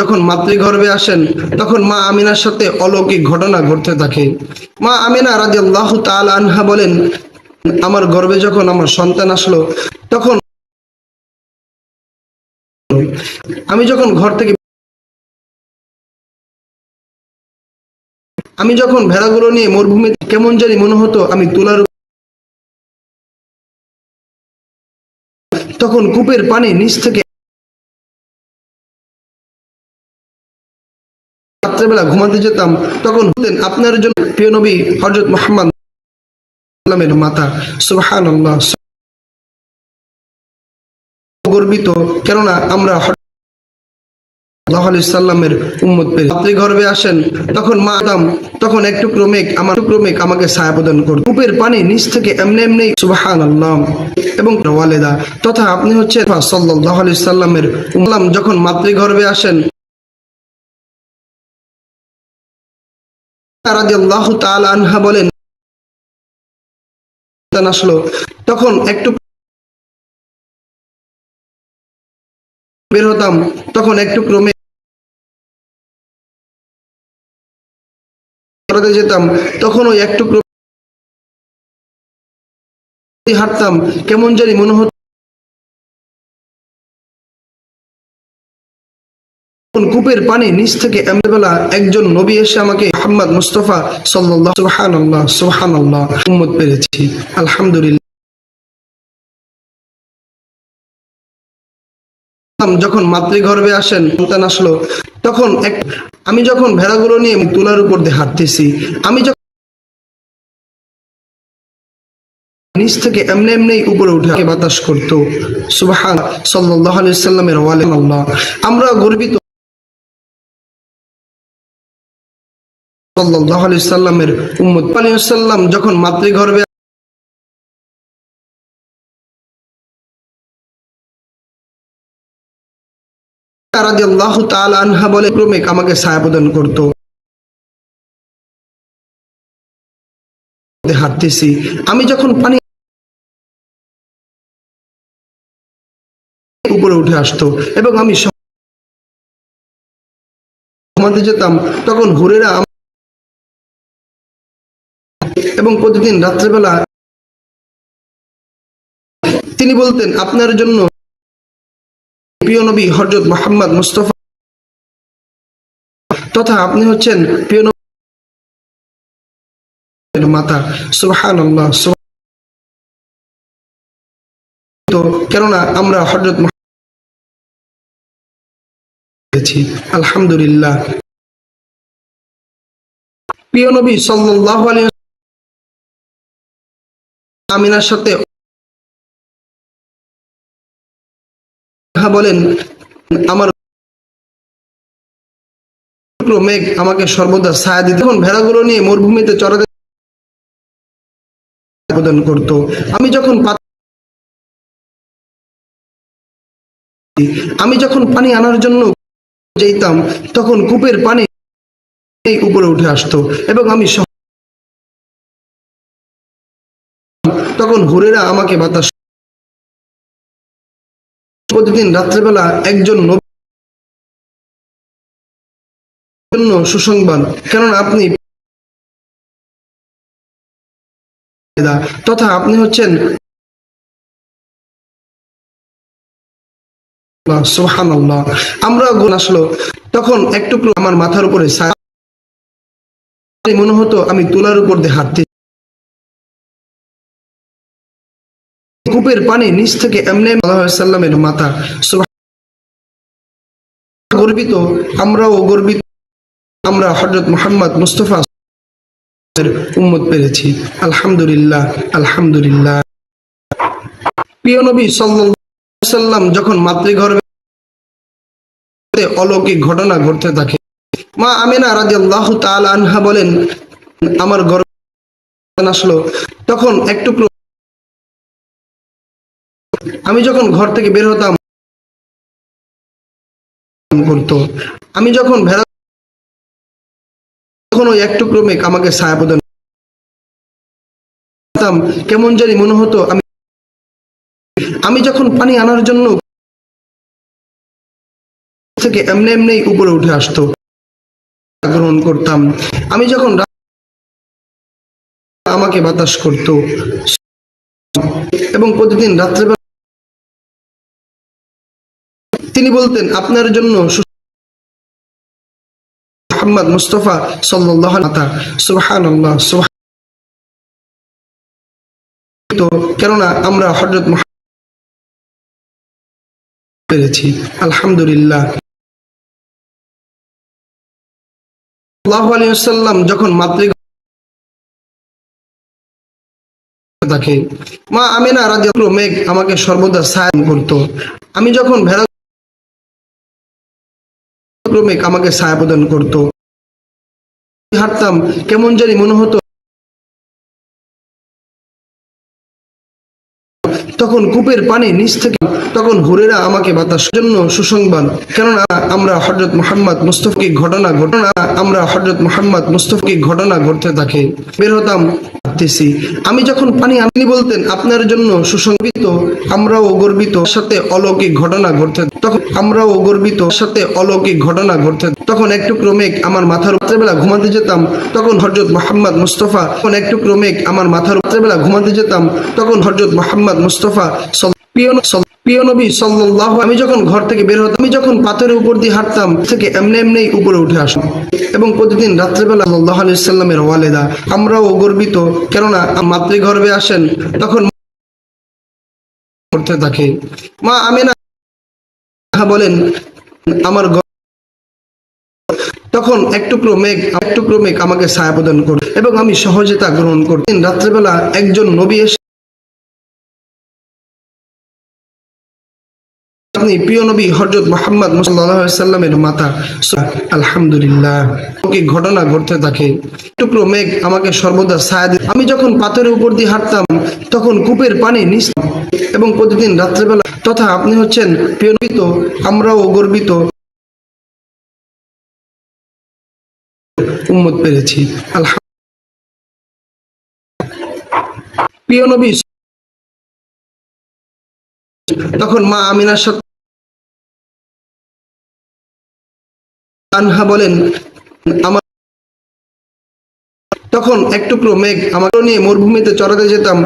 যখন মাতৃগর্ভে আসেন, তখন মা আমিনার সাথে অলৌকিক ঘটনা ঘটতে থাকে। মা আমিনা রাজি আল্লাহ আনহা বলেন, আমার গর্ভে যখন আমার সন্তান আসলো, তখন আমি যখন ঘর থেকে আমি যখন ভেড়াগুলো নিয়ে মরুভূমি কেমন জানি মনে হতো আমি তুলার তখন কূপের পানি নিচ থেকে রাত্রেবেলা ঘুমাতে যেতাম, তখন বলতেন, আপনার জন্য প্রিয় নবী হজরত মোহাম্মদ মাতা। সুবহান গর্বিত, কেননা আমরা উম্মত রাত্রি গর্ভে আসেন, তখন মা আদম, তখন একটু ক্রমিক আমার ক্রমিক আমাকে ছায়া প্রদান করত। কূপের পানি নিচ থেকে এমনি এমনি সুবাহান আল্লাহ এবং ওয়ালেদা তথা আপনি হচ্ছে সাল্লাহ আলি যখন মাতৃগর্ভে আসেন আনহা বলেন আসলো। তখন একটু বের হতাম, তখন একটু ক্রমে যেতাম তখন ওই একটু হাঁটতাম, কেমন জানি মনে হতো কূপের পানি নিচ থেকে এমবেলা একজন নবী এসে আমাকে, মোহাম্মদ মুস্তফা সাল্লাল্লাহু সুবহানাল্লাহ সুবহানাল্লাহ উম্মত পেরেছি। আলহামদুলিল্লাহ। যখন মাতৃগর্ভে আসেন, সন্তান আসলো, তখন এক, আমি যখন ভেড়াগুলো নিয়ে তুলার উপর দিয়ে হাঁটতেছি, আমি যখন নিচ থেকে এমনি এমনি উপরে উঠে বাতাস করতো, সুবহান, সাল্লাল্লাহু আলাইহি সাল্লামের ওয়ালে আমরা গর্বিত সাল্লামের আলাইহি সাল্লাম যখন মাতৃগর্ভে আমি যখন উপরে উঠে আসতো এবং আমি যেতাম, তখন আম- এবং প্রতিদিন রাত্রেবেলা তিনি বলতেন, আপনার জন্য প্রিয় নবী হজরত মোহাম্মদ মুস্তফা তথা আপনি হচ্ছেন প্রিয় মাতা। আল্লাহ কেননা আমরা হজরত আলহামদুলিল্লাহ। প্রিয় নবী সাল্লাল্লাহু আলাইহি আমিনার সাথে বলেন, আমার মেঘ আমাকে সর্বদা ছায়া দিতে ভেড়াগুলো নিয়ে মরুভূমিতে চড়াতে আমি যখন আমি যখন পানি আনার জন্য যেতাম, তখন কূপের পানি উপরে উঠে আসতো এবং আমি তখন হুরেরা আমাকে বাতাস প্রতিদিন রাত্রেবেলা একজন জন্য সুসংবাদ। কেননা আপনি তথা আপনি হচ্ছেন সুবহানাল্লাহ। আমরা গুণ আসলো, তখন একটু আমার মাথার উপরে মনে হতো আমি তুলার উপর দিয়ে হাঁটতে কূপের পানি নিচ থেকে এমনি মাতা সুবহান- গর্বিত, আমরাও গর্বিত। আমরা হজরত মোহাম্মদ মুস্তফা উম্মত পেরেছি। আলহামদুলিল্লাহ আলহামদুলিল্লাহ। প্রিয় নবী সাল্লাম যখন মাতৃগর্ভে অলৌকিক ঘটনা ঘটতে থাকে, মা আমিনা রাদিয়াল্লাহু তাআলা আনহা বলেন, আমার গর্ভে আসলো। তখন একটু আমি যখন ঘর থেকে বের হতাম করতো। আমি যখন ভেড়া তখন ওই একটু ক্রমিক আমাকে ছায়া প্রদান কেমন জানি মনে হতো আমি আমি যখন পানি আনার জন্য থেকে এমনি এমনি উপরে উঠে আসতো, গ্রহণ করতাম। আমি যখন আমাকে বাতাস করত। এবং প্রতিদিন রাত্রেবেলা তিনি বলতেন, আপনার জন্য মোহাম্মদ মুস্তফা সাল্লাহ আল্লাহ কেননা আমরা হজরত পেরেছি, আলহামদুলিল্লাহ। যখন মাতৃ মা আমিনা রাজি মেঘ আমাকে সর্বদা সায়ন করত। আমি যখন ভেড়া মেঘ আমাকে ছায়া প্রদান করত। হাঁটতাম, কেমন জানি মনে হতো তখন কূপের পানি নিচ থেকে তখন হুরেরা আমাকে বাতাস জন্য সুসংবাদ। কেননা আমরা হজরত মোহাম্মদ মুস্তফকি ঘটনা ঘটনা আমরা হজরত মোহাম্মদ মুস্তফকি ঘটনা ঘটতে থাকে। বের হতাম ভাবতেছি। আমি যখন পানি আনি বলতেন, আপনার জন্য সুসংবিত আমরাও গর্বিত সাথে অলৌকিক ঘটনা ঘটতেন তখন আমরাও গর্বিত সাথে অলৌকিক ঘটনা ঘটতে তখন একটু ক্রমেক আমার মাথার রাত্রেবেলা ঘুমাতে যেতাম, তখন হজরত মোহাম্মদ মুস্তফা, তখন একটু ক্রমে আমার মাথার রাত্রেবেলা ঘুমাতে যেতাম, তখন হজরত মোহাম্মদ মুস্তফা সাল- প্রিয় নবী সাল্লাল্লাহু আমি যখন ঘর থেকে বের হতাম, আমি যখন পাথরের উপর দিয়ে হাঁটতাম থেকে এমনি এমনি উপরে উঠে আসতাম। এবং প্রতিদিন রাত্রেবেলা আল্লাহ আলাইসাল্লামের ওয়ালেদা। আমরাও গর্বিত, কেননা মাতৃগর্ভে আসেন, তখন করতে থাকে। মা আমিনা বলেন, আমার তখন এক টুকরো মেঘ, এক মেঘ আমাকে ছায়া প্রদান করত এবং আমি সহজে তা গ্রহণ করতেন রাত্রেবেলা একজন নবী এসে আপনি প্রিয় নবী হজরত মোহাম্মদ সাল্লামের মাতা। আলহামদুলিল্লাহ। ঘটনা ঘটতে থাকে? টুকরো মেঘ আমাকে সর্বদা ছায়া। আমি যখন পাথরের উপর দিয়ে হাঁটতাম, তখন কূপের পানি নিচ এবং প্রতিদিন রাত্রেবেলা তথা আপনি হচ্ছেন প্রিয় নবী তো, আমরাও গর্বিত উম্মত পেরেছি। আলহাম প্রিয় নবী তখন মা আমিনার সাথে আনহা বলেন, আমার তখন এক টুকরো মেঘ আমার নিয়ে মরুভূমিতে চড়াতে যেতাম।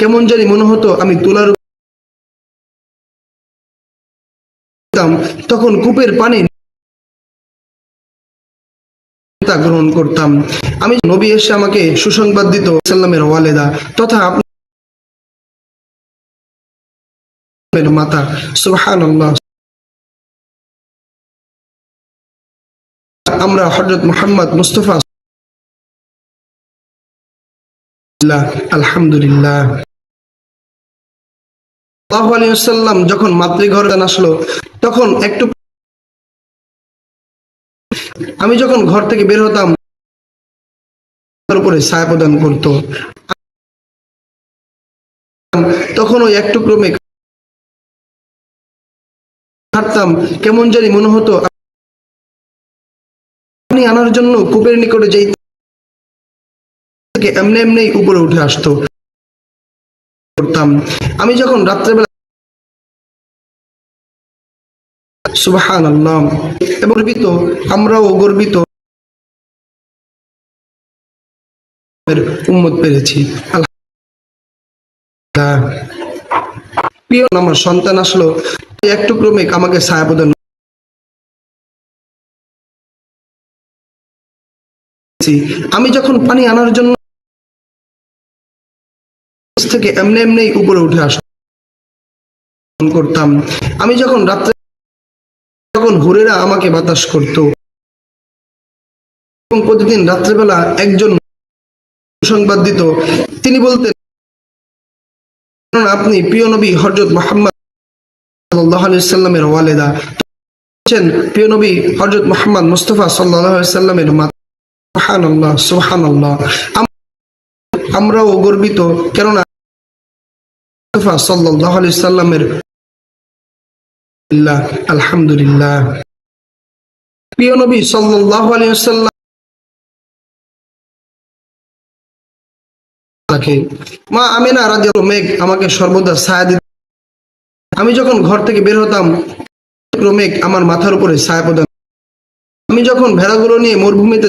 কেমন জানি মনে হতো আমি তুলার তখন কূপের পানি তা গ্রহণ করতাম। আমি নবী এসে আমাকে সুসংবাদ দিত, সাল্লামের ওয়ালেদা তথা আপনার মাতা সুবহান আমরা হজরত মোহাম্মদ মুস্তফা আলহামদুলিল্লাহ। আল্লাহু আলাইহি যখন মাতৃঘরে আসলো, তখন একটু আমি যখন ঘর থেকে বের হতাম উপরে ছায়া প্রদান করতো। তখন ওই একটু ক্রমে হাঁটতাম, কেমন জানি মনে হতো পানি আনার জন্য কূপের নিকটে যেই থেকে এমনি এমনি উপরে উঠে আসতো। করতাম আমি যখন রাত্রেবেলা সুবাহান আল্লাহ গর্বিত, আমরাও গর্বিত। উম্মত পেরেছি। প্রিয়, আমার সন্তান আসলো। একটু ক্রমিক আমাকে ছায়া প্রদান আমি যখন পানি আনার জন্য থেকে এমনি এমনি উপরে উঠে আসতাম, করতাম। আমি যখন রাত্রে তখন হুরেরা আমাকে বাতাস করত। এবং প্রতিদিন রাত্রেবেলা একজন সংবাদ দিত। তিনি বলতেন, "কারণ আপনি প্রিয় নবী হজরত মোহাম্মদ সাল্লামের ওয়ালেদা। হচ্ছেন প্রিয় নবী হজরত মোহাম্মদ মুস্তফা সাল্লামের মা সুহান আমরাও গর্বিত। কেননা মুস্তফা সাল্লাহ সাল্লামের আলহামদুলিল্লাহ প্রিয় নবী মেঘ আমাকে সর্বদা ছায়া দিত। আমি যখন ঘর থেকে বের হতাম ক্রমিক আমার মাথার উপরে ছায়া প্রদান আমি যখন ভেড়াগুলো নিয়ে মরুভূমিতে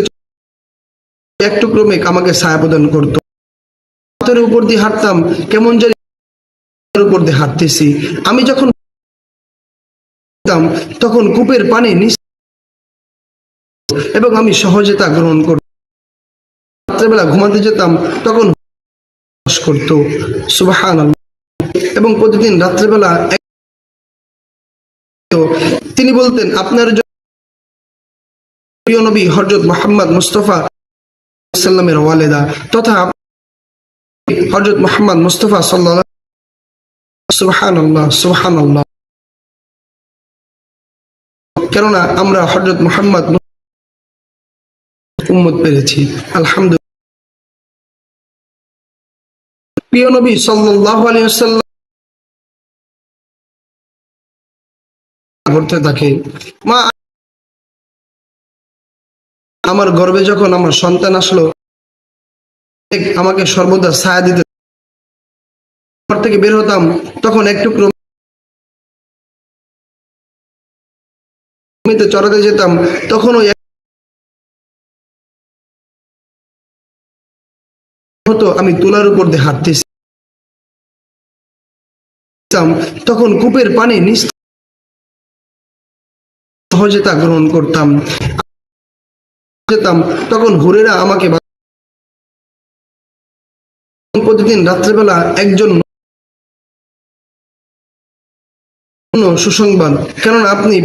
একটু ক্রমিক আমাকে ছায়া প্রদান করত। পাথরের উপর দিয়ে হাঁটতাম, কেমন জানি উপর দিয়ে হাঁটতেছি। আমি যখন হাঁটতাম, তখন কূপের পানি এবং আমি সহজে তা গ্রহণ করতাম। রাত্রেবেলা ঘুমাতে যেতাম তখন করতো। সুবাহান এবং প্রতিদিন রাত্রেবেলা তিনি বলতেন আপনার প্রিয় নবী হজরত মোহাম্মদ মুস্তফা সাল্লামের ওয়ালেদা তথা হজরত মোহাম্মদ মুস্তফা সাল্লাহ সুবহান আল্লাহ সুবহান আল্লাহ কেননা আমরা হজরত মোহাম্মদ উম্মত পেরেছি। আলহামদুলিল্লাহ। ঘটতে থাকে। মা, আমার গর্বে যখন আমার সন্তান আসলো আমাকে সর্বদা ছায়া দিতে ঘর থেকে বের হতাম, তখন একটু জমিতে চড়াতে যেতাম, তখন ওই হতো, আমি তুলার উপর দিয়ে হাঁটতেছি তখন কূপের পানি নিচ সহজে তা গ্রহণ করতাম। যেতাম, তখন হুরেরা আমাকে প্রতিদিন রাত্রেবেলা একজন সুসংবাদ, কেননা আপনি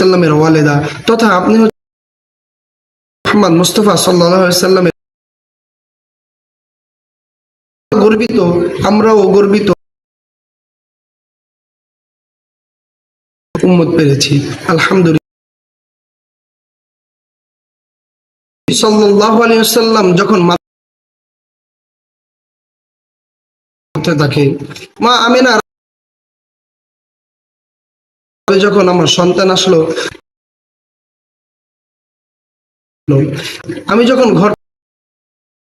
সাল্লামের ওয়ালেদা তথা আপনি মোহাম্মদ মুস্তফা সাল্লাহ সাল্লামের গর্বিত, আমরাও গর্বিত। উম্মত পেরেছি। আলহামদুলিল্লাহ। সাল্লাল্লাহু আলাইহি ওয়াসাল্লাম যখন থাকে, মা আমিনা যখন আমার সন্তান আসলো, আমি যখন ঘর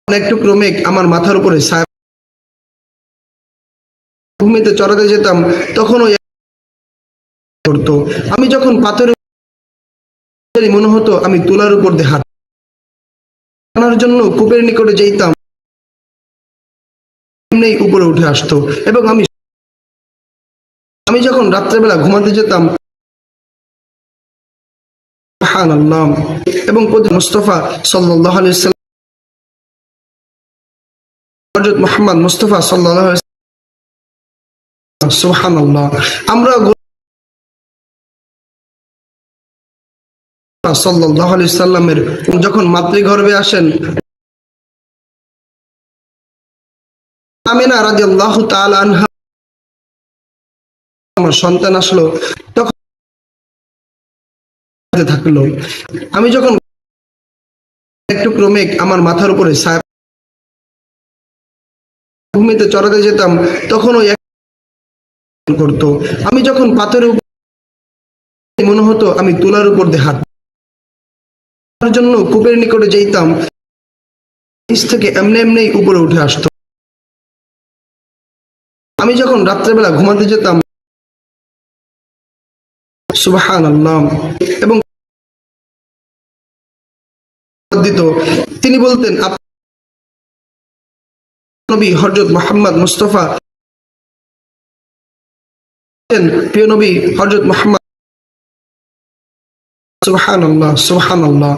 একটু ক্রমিক আমার মাথার উপরে ভূমিতে চড়াতে যেতাম, তখন ওই করতো। আমি যখন পাথরের মনে হতো, আমি তুলার উপর দিয়ে হাঁট আনার জন্য কূপের নিকটে যেতাম উপরে উঠে আসতো। এবং আমি আমি যখন রাত্রেবেলা ঘুমাতে যেতাম এবং মুস্তফা সাল্লাহ হযরত মুস্তফা সাল্লাহ সুহান আমরা যখন মাতৃগর্ভে আসেন, আমিনা রাজি আল্লাহ আনহা আমার সন্তান আসলো, তখন থাকল। আমি যখন একটু ক্রমিক আমার মাথার উপরে ভূমিতে চড়াতে যেতাম, তখন ওই করতো। আমি যখন পাথরের উপর মনে হতো, আমি তুলার উপর দিয়ে হাঁট জন্য কূপের নিকটে যেতাম, নিচ থেকে এমনি এমনি উপরে উঠে আসতো। আমি যখন রাত্রেবেলা ঘুমাতে যেতাম সুবাহান আল্লাহ এবং দিত তিনি বলতেন আপ- নবী হজরত মোহাম্মদ মুস্তফা প্রিয় নবী হজরত মোহাম্মদ সুবহান আল্লাহ সুবহান আল্লাহ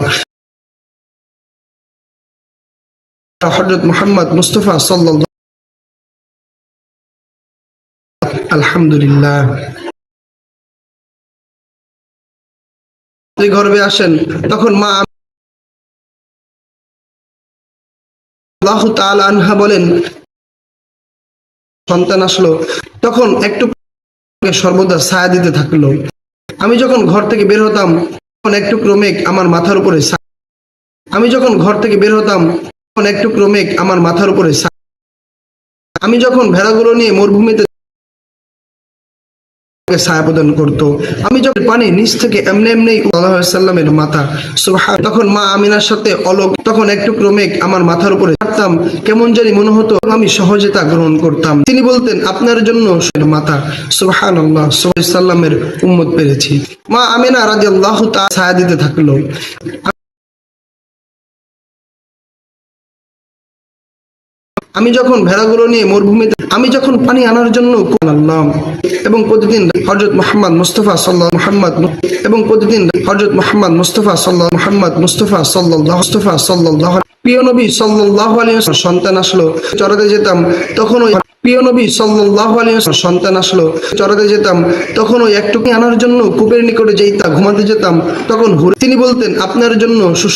হজরত মোহাম্মদ মুস্তফা সাল্লাল্লাহু আলহামদুলিল্লাহ। গর্বে আসেন, তখন মা আল্লাহ তাআলা আনহা বলেন, সন্তান আসলো। তখন একটু সর্বদা ছায়া দিতে থাকল। আমি যখন ঘর থেকে বের হতাম, তখন একটু ক্রমিক আমার মাথার উপরে আমি যখন ঘর থেকে বের হতাম, তখন একটু ক্রমিক আমার মাথার উপরে আমি যখন ভেড়াগুলো নিয়ে মরুভূমিতে প্রদান করতো। আমি যখন পানি নিচ থেকে এমনি এমনি আল্লাহ সাল্লামের মাথা তখন মা আমিনার সাথে তখন একটু ক্রমিক আমার মাথার উপরে থাকতাম কেমন জানি মনে হতো আমি সহজে তা গ্রহণ করতাম। তিনি বলতেন, আপনার জন্য মাথা সুবহান আল্লাহ সাল্লামের উম্মত পেরেছি। মা আমিনা রাজি আল্লাহ তা ছায়া দিতে থাকল। আমি যখন ভেড়াগুলো নিয়ে মরুভূমিতে, আমি যখন পানি আনার জন্য এবং প্রতিদিন হজরত মোহাম্মদ মুস্তফা সাল্লাহ মোহাম্মদ এবং প্রতিদিন হজরত মোহাম্মদ মুস্তফা সাল্লাহ মোহাম্মদ মুস্তফা সাল্লাহ মুস্তফা সাল্লাহ প্রিয় নবী সাল্লাহ আলী সন্তান আসলো চড়াতে যেতাম, তখন ওই প্রিয় নবী সাল্লাহ আলী সন্তান আসলো চড়াতে যেতাম, তখন ওই একটুকু আনার জন্য কূপের নিকটে যেইতা ঘুমাতে যেতাম, তখন তিনি বলতেন, আপনার জন্য সুস